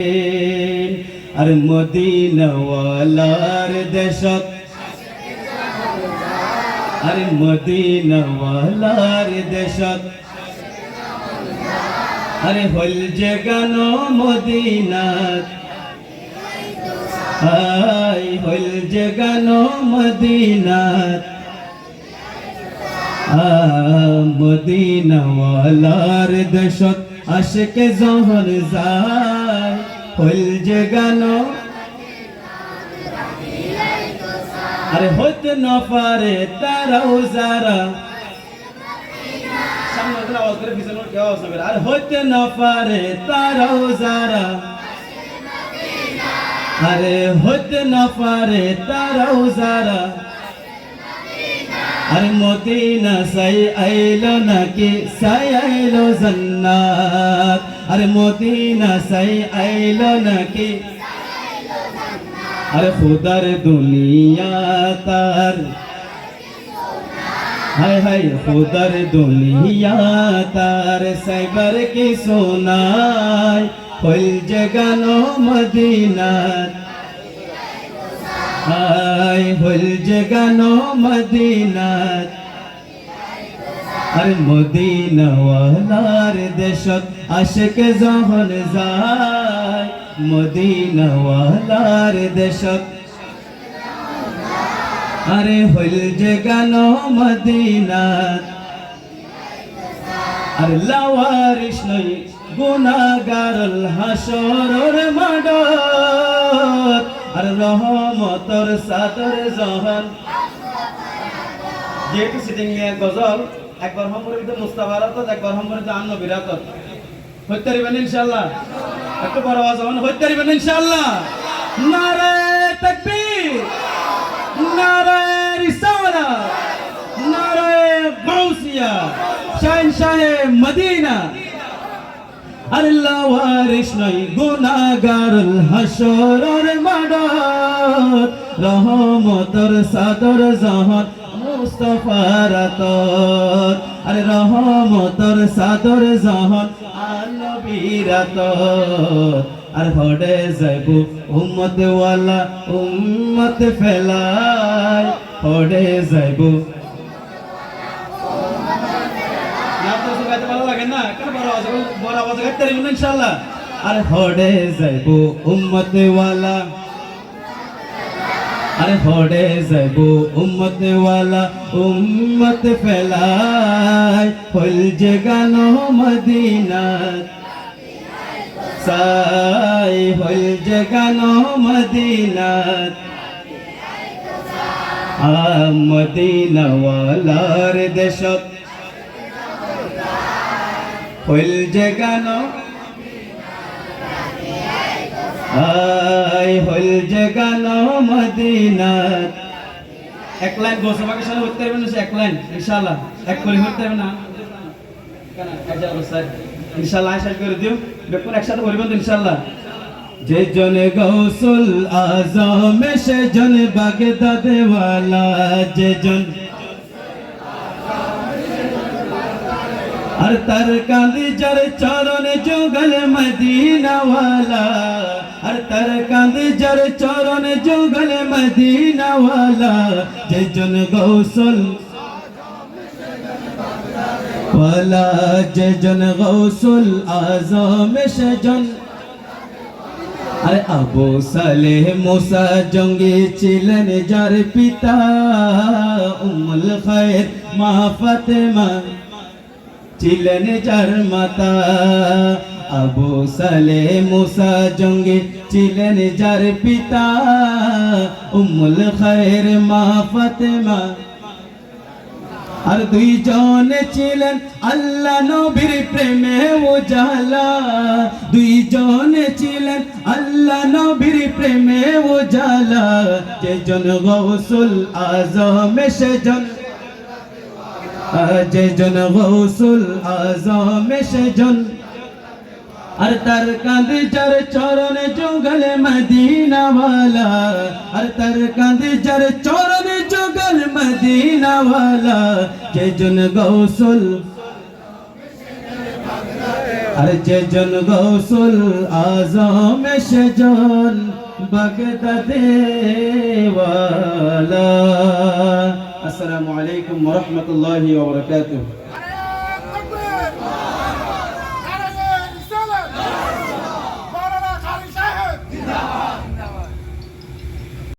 আর মদিনওয়ালার দেশত। আর মদিনওয়ালার দেশত। আরে হল যে গান মদিনাত। আই, হল যে গান মদিনাত। মদিনওয়ালার দেশত। আশকে জহর যায়। হল যে গান। আরে হতে না পারে তারাও যারা। আর হতে না পারে তারাও যারা। আরে হতে না পারে তারাও যারা। আর মদিনা সাই আইলো নাকি? সাই আইলো জান্নাত। আর মদিনা সাই আইলো নাকি? আর খুদার দুনিয়া তার। হায় হায় খুদার দুনিয়া তার, সাইবার কি সোনায় হল জগানো মদিনাত হায় হল জগানো মদিনাত আর মদিনাওয়ালার দেশত আশক যখন যায়। মদিনাওয়ালার দেশত। আরে হইল যে গান মদিনাত। আর লাওয়ারিস নই গুনাগারল হাসরর মাডত আর রহমতর সাদর জহন। যেহেতু সিটিং গজল একবার সম্পর্কিত মুস্তাবারাত একবার সম্পর্কিত আন্ন বিরাত হইতে পারিবেন ইনশাল্লাহ একটু বড় আওয়াজ হন হইতে পারিবেন ইনশাল্লাহ নারে তাকবীর, নারে রিসালা নারে গাউসিয়া শাহিন শাহে মদিনা। আল্লাহ ওয়ারিস নই গুনাগার হাসরের মাডত রহমতর সাদর জাহান। মুস্তাফার আরে রহমতর সাদর জাহান আনবীর আতর। আর হডে যাইব উম্মত ওয়ালা উম্মত ফেলাই হডে যাইব। না বড় আওয়াজ বড় আওয়াজ গাইতে পারবেন ইনশাআল্লাহ। আর হডে যাইব উম্মত ওয়ালা আরে হডে যাইব উম্মত ওয়ালা উম্মত ফেলাই হল যে গান মদিনাত সাই হল যে গান মদিনাত মদিনাওয়ালার দেশত হইল যে গান আই হইল যে গান মদিনাত। এক লাইন বসে বাকি সাথে হতে পারবেন এক লাইন, ইনশাআল্লাহ। এক করে হতে পারবেন না? ইনশাআল্লাহ আশা করে দিও। বেকুন একসাথে তো, ইনশাআল্লাহ। যে জন গৌসুল আজম, সে জন বাগদাদ ওয়ালা যে জন আর তার কাঁদি যার চরণ যুগল মদিনা ওয়ালা আর তার কাঁদি যার চরণ যুগল মদিনা ওয়ালা যে গৌসুল ওয়ালা যে গৌসুল আজম সে জন আরে আবু সালেহ মুসা জঙ্গি ছিলেন যার পিতা উম্মুল খায়ের মা ফাতেমা ছিলেন যার মাতা আবু সালে মুসা জঙ্গি ছিলেন যার পিতা উম্মুল খায়ের মা ফাতেমা। আর দুইজন ছিলেন আল্লাহ নবীর প্রেমে উজালা। দুইজন ছিলেন আল্লাহ নবীর প্রেমে উজালা। যেজন গৌসুল আজম, সেজন যেজন গৌসুল আজম, সেজন আর তার কাঁধে চার চরণ যোগল মদিনাওয়ালা আর তার কাঁধে চার চরণ যোগল মদিনাওয়ালা যে জন গৌসুল আর যে জন গৌসুল আজম সেজন বাগদাদেওয়ালা আসসালামু আলাইকুম ওয়া রাহমাতুল্লাহি ওয়া বারাকাতুহু